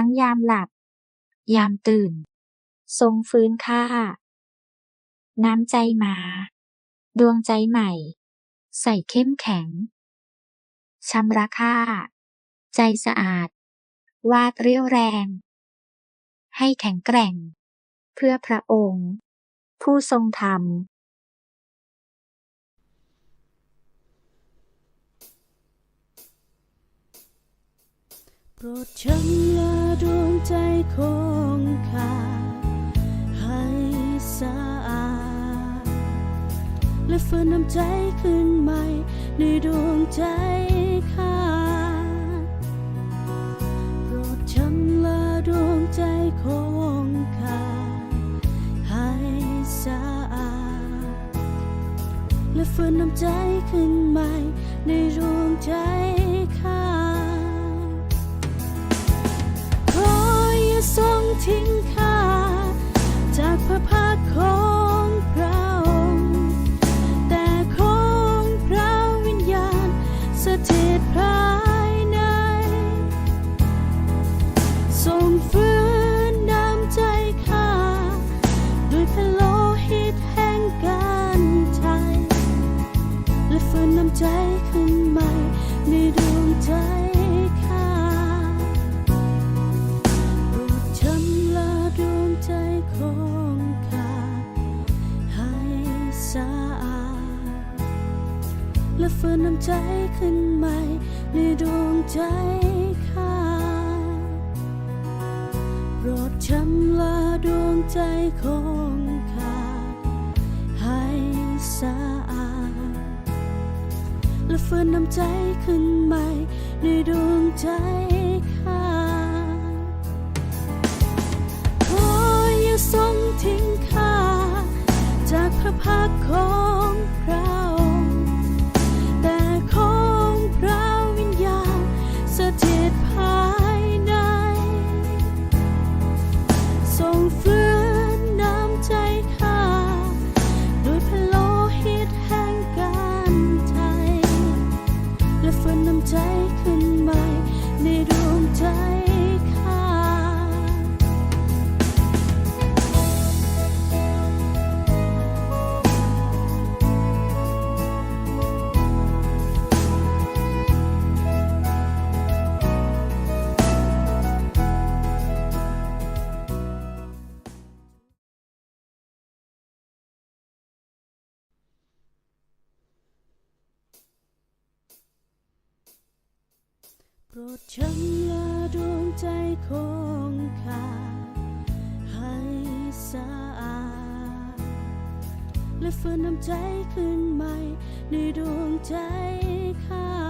ทั้งยามหลับ ยามตื่น ทรงฟื้นค่า น้ำใจหมา ดวงใจใหม่ ใส่เข้มแข็งชำระค่า ใจสะอาด วาดเรี่ยวแรง ให้แข็งแกร่ง เพื่อพระองค์ ผู้ทรงธรรม โปรดชำระดวงใจของข้าให้สะอาดและฟื้นน้ำใจขึ้นใหม่ในดวงใจข้าโปรดชำระดวงใจของข้าให้สะอาดและฟื้นน้ำใจขึ้นใหม่ในดวงใจ และฟื้นน้ำใจขึ้นใหม่ในดวงใจข้าโปรดชำระดวงใจของข้าให้สะอาดและฟื้นน้ำใจขึ้นใหม่ในดวงใจข้าโปรดชำระดวงใจของ และฟื้นน้ำใจขึ้นใหม่ในดวงใจข้าขออย่าทรงทิ้งข้าจากพระพักของพระ ฟื้นน้ำใจขึ้นใหม่ในดวงใจข้า รดชำระดวงใจของข้าให้สะอาดและฟื้นน้ำใจขึ้นใหม่ในดวงใจข้า